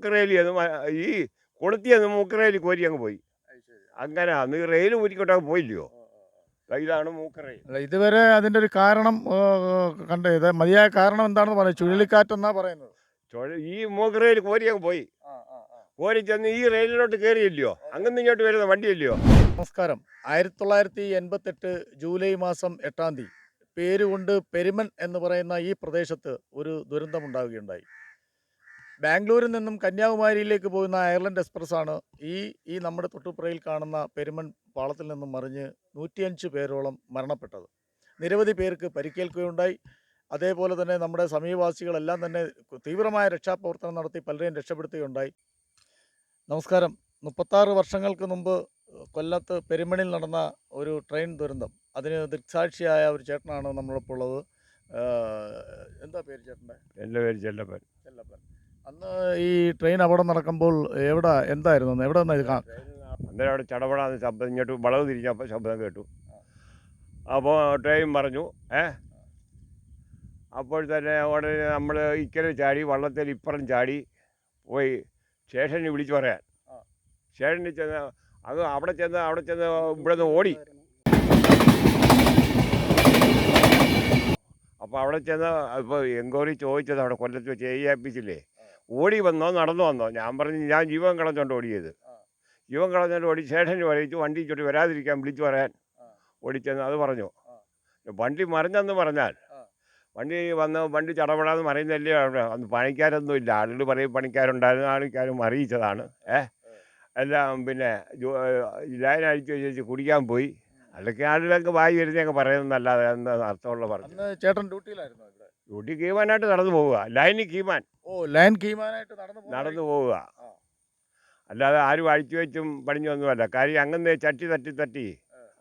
മൂക്കറേലി അത് ഈ കൊളുത്തി അത് മൂക്കറേലി കോരി അങ്ങ് പോയി. അങ്ങനെ അന്ന് റെയിൽ ഊരിക്കൊണ്ടങ്ങ് പോയില്ലയോ? ഇതാണ് മൂക്കറേലി അല്ല ഇതുവരെ അതിന്റെ ഒരു കാരണം കണ്ട ഇത് മതിയായ കാരണം എന്താണെന്ന് പറയുന്നത് ചുഴലിക്കാറ്റെന്നാ പറയുന്നത്? ചുഴ ഈ മൂക്കറയിൽ കോരി അങ്ങ് പോയി. കോരി ചെന്ന് ഈ റെയിലിലോട്ട് കയറിയില്ലയോ അങ്ങനെ ഇങ്ങോട്ട് വരുന്ന വണ്ടിയില്ലയോ? നമസ്കാരം. ആയിരത്തി തൊള്ളായിരത്തി എൺപത്തെട്ട് ജൂലൈ മാസം എട്ടാം തീയതി പേരുകൊണ്ട് പെരുമൻ എന്ന് പറയുന്ന ഈ പ്രദേശത്ത് ഒരു ദുരന്തമുണ്ടാവുകയുണ്ടായി ബാംഗ്ലൂരിൽ നിന്നും കന്യാകുമാരിയിലേക്ക് പോകുന്ന അയർലൻഡ് എക്സ്പ്രസ് ആണ് ഈ ഈ നമ്മുടെ തൊട്ടുപുറയിൽ കാണുന്ന പെരുമൺ പാളത്തിൽ നിന്നും മറിഞ്ഞ് നൂറ്റിയഞ്ച് പേരോളം മരണപ്പെട്ടത്. നിരവധി പേർക്ക് പരിക്കേൽക്കുകയുണ്ടായി. അതേപോലെ തന്നെ നമ്മുടെ സമീപവാസികളെല്ലാം തന്നെ തീവ്രമായ രക്ഷാപ്രവർത്തനം നടത്തി പലരെയും രക്ഷപ്പെടുത്തുകയുണ്ടായി. നമസ്കാരം. മുപ്പത്താറ് വർഷങ്ങൾക്ക് മുമ്പ് കൊല്ലത്ത് പെരുമണിൽ നടന്ന ഒരു ട്രെയിൻ ദുരന്തം. അതിന് ദൃക്സാക്ഷിയായ ഒരു ചേട്ടനാണ് നമ്മളിപ്പോൾ ഉള്ളത്. എന്താ പേര് ചേട്ടന്റെ? എന്റെ പേര് ചെല്ലപ്പൻ. ചെല്ലപ്പൻ. അന്ന് ഈ ട്രെയിൻ അവിടെ നടക്കുമ്പോൾ എവിടെ? എന്തായിരുന്നു? എവിടെ നിന്ന് ഇത് അന്നേരം അവിടെ ചടപടാന്ന് ശബ്ദം ഇങ്ങോട്ട് വളവ് തിരിഞ്ഞപ്പോൾ ശബ്ദം കേട്ടു. അപ്പോൾ ട്രെയിൻ പറഞ്ഞു ഏ? അപ്പോൾ തന്നെ ഉടനെ നമ്മൾ ഇക്കരെ ചാടി വള്ളത്തിൽ ഇപ്പുറം ചാടി പോയി സ്റ്റേഷനിൽ വിളിച്ചു പറയാൻ. സ്റ്റേഷനിൽ ചെന്ന് അത് അവിടെ ചെന്ന് അവിടെ ചെന്ന് ഇവിടെ നിന്ന് ഓടി. അപ്പോൾ അവിടെ ചെന്ന് ഇപ്പോൾ എൻക്വയറി ചോദിച്ചത് അവിടെ കൊല്ലത്ത് വെച്ച് എ ആപ്പിച്ചില്ലേ ഓടി വന്നോ നടന്നു വന്നോ ഞാൻ പറഞ്ഞു ഞാൻ ജീവൻ കളഞ്ഞോണ്ട് ഓടിയത്. ജീവൻ കളഞ്ഞോണ്ട് ഓടി സ്റ്റേഷനിൽ വരയിച്ചു വണ്ടി ചുറ്റി വരാതിരിക്കാൻ വിളിച്ചു പറയാൻ. ഓടിച്ചെന്ന് അത് പറഞ്ഞു. വണ്ടി മറിഞ്ഞെന്ന് പറഞ്ഞാൽ വണ്ടി വന്ന് വണ്ടി ചടപടാന്ന് മറിയുന്നല്ലേ അന്ന് പണിക്കാരൊന്നും ഇല്ല. ആളുകൾ പറയും പണിക്കാരുണ്ടായിരുന്നു. ആൾക്കാരും അറിയിച്ചതാണ്. ഏഹ് എല്ലാം പിന്നെ ലൈൻ അഴിച്ചു വെച്ച് കുടിക്കാൻ പോയി. അല്ലെങ്കിൽ ആളുകളൊക്കെ വായി വരുന്നൊക്കെ പറയുന്നതല്ലാതെ എന്താ അർത്ഥമുള്ള പറഞ്ഞു ചേട്ടൻ ഡ്യൂട്ടിയിലായിരുന്നു ഡ്യൂട്ടി കീമാനായിട്ട് നടന്നു പോവുക. Line keyman. ഓ ലൈൻ കീമാനായിട്ട് നടന്നു നടന്നു പോവുക. അല്ലാതെ ആരും അഴിച്ചു വെച്ചും പണിഞ്ഞൊന്നുമല്ല കാര്യം അങ്ങനെ ചട്ടി തട്ടി തട്ടി.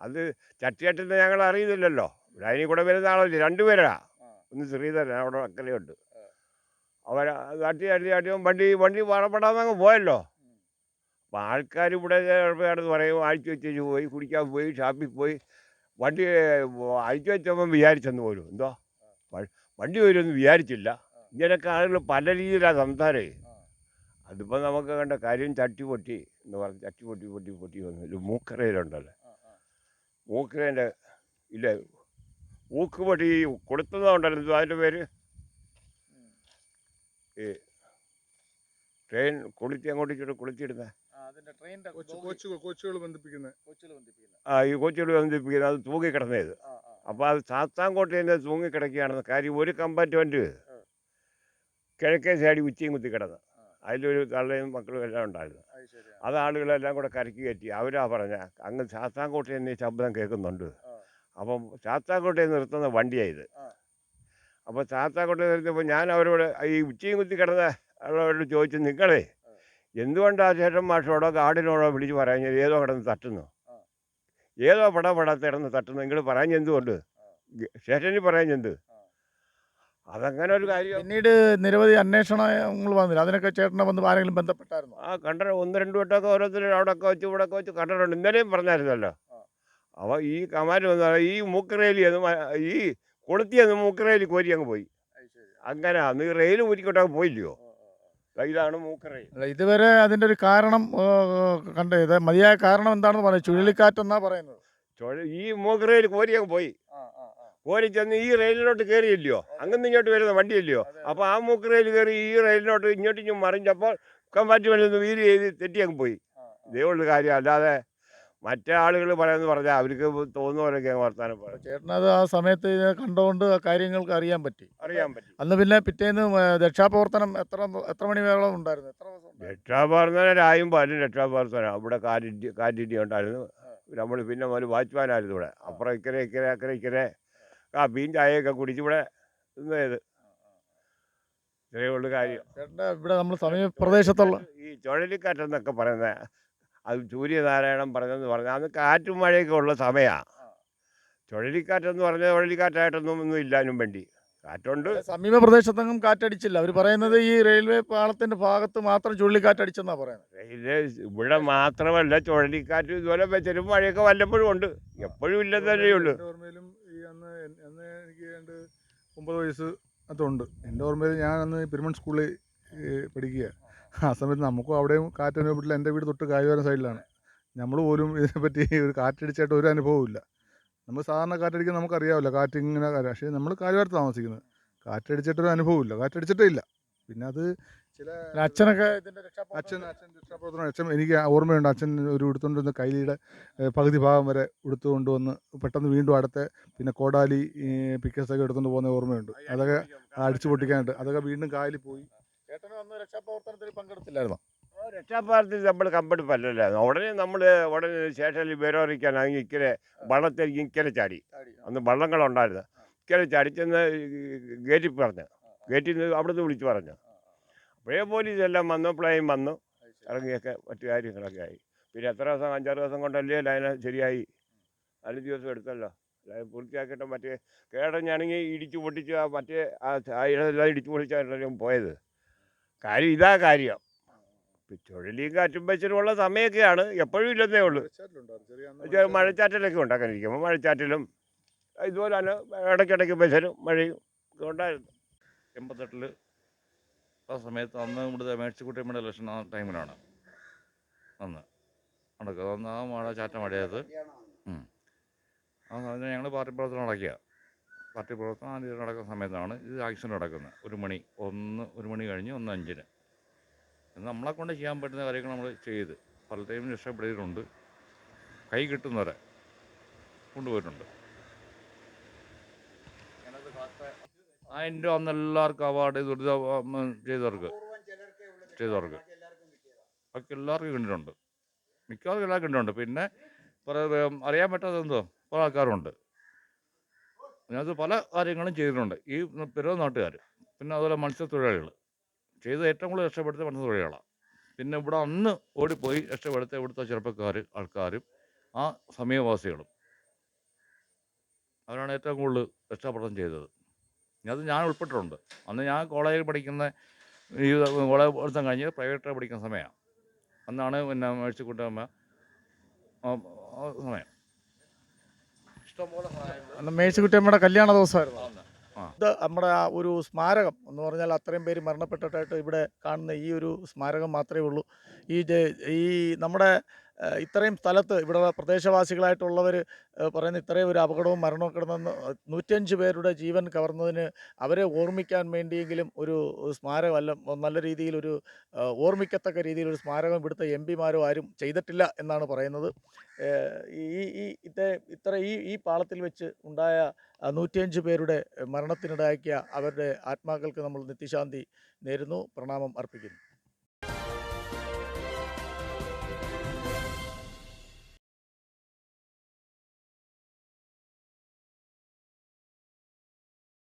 അത് ചട്ടി തട്ടുന്നത് ഞങ്ങൾ അറിയുന്നില്ലല്ലോ. ലൈനിൽ കൂടെ വരുന്ന ആളല്ലേ? രണ്ടുപേരാ. ഒന്ന് ശ്രീധരൻ അവിടെ അക്കലയുണ്ട്. അവർ തട്ടി തട്ടി തട്ടിയും വണ്ടി വണ്ടി പറപ്പെടാന്നങ്ങ് പോയല്ലോ. അപ്പം ആൾക്കാർ ഇവിടെ കിടന്ന് പറയും അഴിച്ചു വെച്ചു പോയി കുടിക്കാൻ പോയി ഷാപ്പിൽ പോയി. വണ്ടി അഴിച്ചു വെച്ചപ്പം വിചാരിച്ചെന്ന് പോലും എന്തോ? വണ്ടി വരുമെന്ന് വിചാരിച്ചില്ല. ഇങ്ങനെയൊക്കെ ആളുകൾ പല രീതിയിലാണ് സംസാരേ. അതിപ്പോൾ നമുക്ക് കണ്ട കാര്യം ചട്ടി പൊട്ടി എന്ന് പറഞ്ഞ് ചട്ടി പൊട്ടി പൊട്ടി പൊട്ടി വന്നു. ഒരു മൂക്കറയിലുണ്ടല്ലോ. മൂക്കറേന്റെ ഇല്ല? ഊക്ക് പൊട്ടി കൊടുത്തതുകൊണ്ടല്ലോ എന്തോ അതിന്റെ പേര്? ഏ ട്രെയിൻ കുളിച്ച് അങ്ങോട്ട് ഇങ്ങോട്ട് കൊളുത്തിയിടുന്ന. ആ, അതിന്റെ ട്രെയിനിന്റെ കൊച്ചു ബോഗി കൊച്ചു കോച്ചുകൾ ബന്ധിപ്പിക്കുന്നത് കൊച്ചിയിൽ ബന്ധിപ്പിക്കുന്നത് ആ ഈ കൊച്ചുകൾ ബന്ധിപ്പിക്കുന്നത് അത് തൂക്കി കിടന്നത്. അപ്പോൾ അത് സാത്താൻകോട്ടയിൽ നിന്ന് തൂങ്ങിക്കിടക്കുകയാണെന്ന് കാര്യം ഒരു കമ്പാർട്ട്മെന്റ് കിഴക്കേ സൈഡ് ഉച്ചയും കുത്തി കിടന്ന്. അതിലൊരു തള്ളയും മക്കളും എല്ലാം ഉണ്ടായിരുന്നു. അത് ആളുകളെല്ലാം കൂടെ കരക്കി കയറ്റി. അവരാ പറഞ്ഞ അങ്ങ് ചാത്താങ്കോട്ടയിൽ നിന്ന് ശബ്ദം കേൾക്കുന്നുണ്ട്. അപ്പം ശാസ്താംകോട്ടയിൽ നിർത്തുന്ന ആ. അപ്പോൾ ശാസ്താംകോട്ടയിൽ നിർത്തിയപ്പോൾ ഞാൻ അവരോട് ഈ ഉച്ചയും കുത്തി കിടന്ന ഉള്ളവരോട് ചോദിച്ചു നിങ്ങളെ എന്തുകൊണ്ടാണ് എന്തുകൊണ്ടാ ചേട്ടൻ മാഷോടോ ഗാർഡിനോടോ വിളിച്ച് പറയാൻ ഏതോ കിടന്ന് തട്ടുന്നു. ഏതോ പട പടത്തിടന്ന് തട്ടുന്നു നിങ്ങൾ പറയാൻ എന്തുകൊണ്ട് സ്റ്റേഷനിൽ പറയാൻ എന്ത് അതങ്ങനെ ഒരു കാര്യം. പിന്നീട് നിരവധി അന്വേഷണങ്ങൾ വന്നില്ല. അതിനൊക്കെ ചേട്ടനെ വന്ന് ആരെങ്കിലും ബന്ധപ്പെട്ടായിരുന്നു? ആ കണ്ട ഒന്ന് രണ്ട് വട്ടമൊക്കെ ഓരോരുത്തരും അവിടെ ഒക്കെ വെച്ച് ഇവിടെ ഒക്കെ വെച്ച് കണ്ടിട്ടുണ്ട്. ഇന്നലെയും പറഞ്ഞായിരുന്നല്ലോ. അവ ഈ കമാൻഡ് വന്ന ഈ മൂക്കറേലി എന്ന് മ- ഈ കൊളുത്തിയെന്ന് മൂക്കറേലി കോരി അങ്ങ് പോയി. അങ്ങനെ അന്ന് റെയിൽ കുരിക്കോട്ടൊക്കെ പോയില്ലയോ? ഇതാണ് അല്ല ഇതുവരെ അതിന്റെ ഒരു കാരണം കണ്ട ഇത് മതിയായ കാരണം എന്താണെന്ന് പറയുന്നത്? ചുഴലിക്കാറ്റെന്നാ പറയുന്നത്? ചുഴ ഈ മൂക്കറയിൽ കോരിയൊക്കെ പോയി. കോരി ചെന്ന് ഈ റെയിലിലോട്ട് കയറിയില്ലയോ അങ്ങനെ ഇങ്ങോട്ട് വരുന്ന വണ്ടിയല്ലയോ? അപ്പോൾ ആ മൂക്കറയിൽ കയറി ഈ റെയിലിലോട്ട് ഇങ്ങോട്ട് ഇങ്ങ് മറിഞ്ഞപ്പോൾ കമ്പാർട്ട്മെന്റിൽ നിന്ന് വീര് ചെയ്ത് തെറ്റിയങ്ങ് പോയി. ഇതേ ഉള്ളു കാര്യം അല്ലാതെ മറ്റേ ആളുകൾ പറയുന്നത് പറഞ്ഞാൽ അവർക്ക് തോന്നുന്ന പോലെയൊക്കെ വർത്താനം പറയും ചേട്ടനത് ആ സമയത്ത് കണ്ടുകൊണ്ട് കാര്യങ്ങൾക്ക് അറിയാൻ പറ്റി. അറിയാൻ പറ്റി. അന്ന് പിന്നെ പിറ്റേന്ന് രക്ഷാപ്രവർത്തനം എത്ര എത്ര മണിവേളം ഉണ്ടായിരുന്നു? എത്ര ദിവസം? രക്ഷാപ്രവർത്തനം രായും പാലും രക്ഷാപ്രവർത്തനം അവിടെ കാറ്റിറ്റി കാറ്റിറ്റി ഉണ്ടായിരുന്നു. നമ്മൾ പിന്നെ ഒരു വാച്ച്മാനായിരുന്നു ഇവിടെ. അപ്പുറം ഇക്കരെ ഇക്കരെ അക്കരെ ഇക്കരെ. കാപ്പിയും ചായയൊക്കെ കുടിച്ച് ഇവിടെ നിന്നത്. ഇത്രയേ ഉള്ളൂ കാര്യം. ഇവിടെ നമ്മൾ സമീപ പ്രദേശത്തുള്ള ഈ ചുഴലിക്കാറ്റെന്നൊക്കെ പറയുന്നത് അത് സൂര്യനാരായണൻ പറഞ്ഞെന്ന് പറഞ്ഞാൽ അന്ന് കാറ്റും മഴയൊക്കെ ഉള്ള സമയമാണ് ചുഴലിക്കാറ്റെന്ന് പറഞ്ഞാൽ ചുഴലിക്കാറ്റായിട്ടൊന്നും ഒന്നും ഇല്ലാനും വേണ്ടി. കാറ്റുണ്ട്. സമീപ പ്രദേശത്തെങ്ങും കാറ്റടിച്ചില്ല. അവർ പറയുന്നത് ഈ റെയിൽവേ പാളത്തിന്റെ ഭാഗത്ത് മാത്രം ചുഴലിക്കാറ്റടിച്ചെന്നാ പറയുന്നത്. റെയിൽവേ ഇവിടെ മാത്രമല്ല ചുഴലിക്കാറ്റ് ഇതുപോലെ വെച്ചരും മഴയൊക്കെ വല്ലപ്പോഴും ഉണ്ട്. എപ്പോഴും ഉള്ളൂ. എന്റെ ഓർമ്മയിലും ഈ അന്ന് അന്ന് എനിക്ക് രണ്ട് ഒമ്പത് വയസ്സ് അതുണ്ട് എന്റെ ഓർമ്മയിൽ ഞാൻ അന്ന് പെരുമൺ സ്കൂളിൽ പഠിക്കുക ആ സമയത്ത് നമുക്കും അവിടെയും കാറ്റ് അനുഭവപ്പെട്ടില്ല. എന്റെ വീട് തൊട്ട് കായലുവാരം സൈഡിലാണ്. നമ്മൾ പോലും ഇതിനെപ്പറ്റി ഒരു കാറ്റടിച്ചായിട്ട് ഒരു അനുഭവമില്ല ഇല്ല. നമ്മൾ സാധാരണ കാറ്റടിക്കാൻ നമുക്കറിയാമല്ലോ. കാറ്റ് ഇങ്ങനെ കാര്യം പക്ഷേ നമ്മൾ കായലുവാരത്ത് താമസിക്കുന്നത്. കാറ്റടിച്ചിട്ടൊരു അനുഭവമില്ല കാറ്റടിച്ചിട്ടേ ഇല്ല. പിന്നെ അത് ചില അച്ഛനൊക്കെ അച്ഛൻ അച്ഛൻ രക്ഷാപ്രവർത്തനം. അച്ഛൻ എനിക്ക് ഓർമ്മയുണ്ട്. അച്ഛൻ ഒരു ഉടുത്തുകൊണ്ടിരുന്ന കൈലിയുടെ പകുതി ഭാഗം വരെ ഉടുത്തു കൊണ്ടുവന്ന് പെട്ടെന്ന് വീണ്ടും അടുത്ത പിന്നെ കോടാലി പിക്കസൊക്കെ എടുത്തുകൊണ്ട് പോകുന്ന ഓർമ്മയുണ്ട്. അതൊക്കെ അടിച്ചു പൊട്ടിക്കാനായിട്ട്. അതൊക്കെ വീണ്ടും കായലിൽ പോയി. ചേട്ടനും അന്ന് രക്ഷാപ്രവർത്തനത്തിൽ പങ്കെടുത്തില്ലായിരുന്നോ? രക്ഷാപ്രവർത്തനത്തിൽ നമ്മൾ കമ്പെടുപ്പല്ലല്ലായിരുന്നു ഉടനെ നമ്മൾ ഉടനെ സ്റ്റേഷനിൽ അങ്ങ് ഇക്കരെ വള്ളത്തിൽ ഇക്കരെ ചാടി. അന്ന് വള്ളങ്ങളുണ്ടായിരുന്നു. ഇക്കരെ ചാടി ചെന്ന് ഗേറ്റിൽ പറഞ്ഞു. ഗേറ്റിൽ നിന്ന് അവിടുന്ന് വിളിച്ചു പറഞ്ഞു. അപ്പോഴേ പോലീസ് എല്ലാം വന്നു പ്ലെയിൻ വന്നു. ഇറങ്ങിയൊക്കെ മറ്റു കാര്യങ്ങളൊക്കെ ആയി. പിന്നെ എത്ര ദിവസം അഞ്ചാറ് ദിവസം കൊണ്ടല്ലേ ലൈന ശരിയായി? നാല് ദിവസം എടുത്തല്ലോ. ലൈൻ പൂർത്തിയാക്കിയിട്ട് മറ്റേ കേടഞ്ഞാണെങ്കിൽ ഇടിച്ചു പൊട്ടിച്ച് ആ മറ്റേ ആ ഇടതെല്ലാം ഇടിച്ചു പൊട്ടിച്ചാണ് പോയത്. കാര്യം ഇതാ കാര്യം. ചുഴലിയും കാറ്റും വെച്ചിട്ടുള്ള സമയമൊക്കെയാണ് എപ്പോഴും ഇല്ലെന്നേ ഉള്ളൂ. മഴച്ചാറ്റലൊക്കെ ഉണ്ടാക്കാൻ ഇരിക്കുമ്പോൾ ഇതുപോലെ തന്നെ ഇടയ്ക്കിടയ്ക്ക് ബസ്സിലും മഴയും ഉണ്ടായിരുന്നു. എൺപത്തെട്ടിൽ ആ സമയത്ത് അന്ന് ഇവിടുത്തെ മേഴ്സിക്കുട്ടിയമ്മയുടെ ഇലക്ഷൻ ആ ടൈമിലാണ്. അന്ന് നടക്കുക. അന്ന് ആ മഴ ചാറ്റ മഴയത്. ആ സമയത്ത് ഞങ്ങൾ പാർട്ടി പ്രവർത്തനം നടക്കുക. പാർട്ടി പ്രവർത്തനം ആദ്യം നടക്കുന്ന സമയത്താണ് ഇത് ആക്ഷൻ നടക്കുന്നത്. ഒരു മണി ഒന്ന് ഒരു മണി കഴിഞ്ഞ് ഒന്ന് അഞ്ചിന്. നമ്മളെ കൊണ്ട് ചെയ്യാൻ പറ്റുന്ന കാര്യങ്ങൾ നമ്മൾ ചെയ്ത് പലരെയും രക്ഷപ്പെടുത്തിയിട്ടുണ്ട് കൈ കിട്ടുന്നവരെ കൊണ്ടുപോയിട്ടുണ്ട്. അതിന്റെ അന്ന് എല്ലാവർക്കും അവാർഡ് ദുരിത ചെയ്തവർക്ക്. ചെയ്തവർക്ക്. ബാക്കി എല്ലാവർക്കും കിട്ടിയിട്ടുണ്ട്. മിക്കവാറും എല്ലാവർക്കും കിട്ടിയിട്ടുണ്ട്. പിന്നെ അറിയാൻ പറ്റാത്ത എന്തോ? കുറേ ആൾക്കാരുണ്ട് അതിനകത്ത് പല കാര്യങ്ങളും ചെയ്തിട്ടുണ്ട്. ഈ പിറവ് നാട്ടുകാർ പിന്നെ അതുപോലെ മത്സ്യത്തൊഴിലാളികൾ. ചെയ്ത് ഏറ്റവും കൂടുതൽ രക്ഷപ്പെടുത്തിയ മത്സ്യത്തൊഴിലാളികളാണ് പിന്നെ ഇവിടെ അന്ന് ഓടിപ്പോയി രക്ഷപ്പെടുത്തിയ ഇവിടുത്തെ ചെറുപ്പക്കാർ ആൾക്കാരും ആ സമീപവാസികളും. അവരാണ് ഏറ്റവും കൂടുതൽ രക്ഷാപ്രദം ചെയ്തത്. അത് ഞാൻ ഉൾപ്പെട്ടിട്ടുണ്ട്. അന്ന് ഞാൻ കോളേജിൽ പഠിക്കുന്ന ഈ കോളേജ് പഠിത്തം കഴിഞ്ഞ് പ്രൈവറ്റായി പഠിക്കുന്ന സമയമാണ്. അന്നാണ് പിന്നെ മേടിച്ചുകൂട്ടമ്മ സമയം ഇഷ്ടംപോലെ സഹായങ്ങൾ അന്ന് മേഴ്സിക്കുട്ടിയമ്മയുടെ കല്യാണ ദിവസമായിരുന്നു. ഇത് നമ്മുടെ ആ ഒരു സ്മാരകം എന്ന് പറഞ്ഞാൽ അത്രയും പേര് മരണപ്പെട്ടിട്ടായിട്ട് ഇവിടെ കാണുന്ന ഈ ഒരു സ്മാരകം മാത്രമേ ഉള്ളൂ. ഈ ഈ നമ്മുടെ ഇത്രയും സ്ഥലത്ത് ഇവിടെ പ്രദേശവാസികളായിട്ടുള്ളവർ പറയുന്ന ഇത്രയും ഒരു അപകടവും മരണവും കിടന്നെന്ന് നൂറ്റഞ്ച് പേരുടെ ജീവൻ കവർന്നതിന് അവരെ ഓർമ്മിക്കാൻ വേണ്ടിയെങ്കിലും ഒരു സ്മാരകം അല്ല നല്ല രീതിയിൽ ഒരു ഓർമ്മിക്കത്തക്ക രീതിയിൽ ഒരു സ്മാരകം ഇവിടുത്തെ എം പിമാരോ ആരും ചെയ്തിട്ടില്ല എന്നാണ് പറയുന്നത്. ഈ ഈ ഇത്തെ ഇത്ര ഈ ഈ പാളത്തിൽ വെച്ച് ഉണ്ടായ നൂറ്റിയഞ്ച് പേരുടെ മരണത്തിനിടയാക്കിയ അവരുടെ ആത്മാക്കൾക്ക് നമ്മൾ നിത്യശാന്തി നേരുന്നു. പ്രണാമം അർപ്പിക്കുന്നു.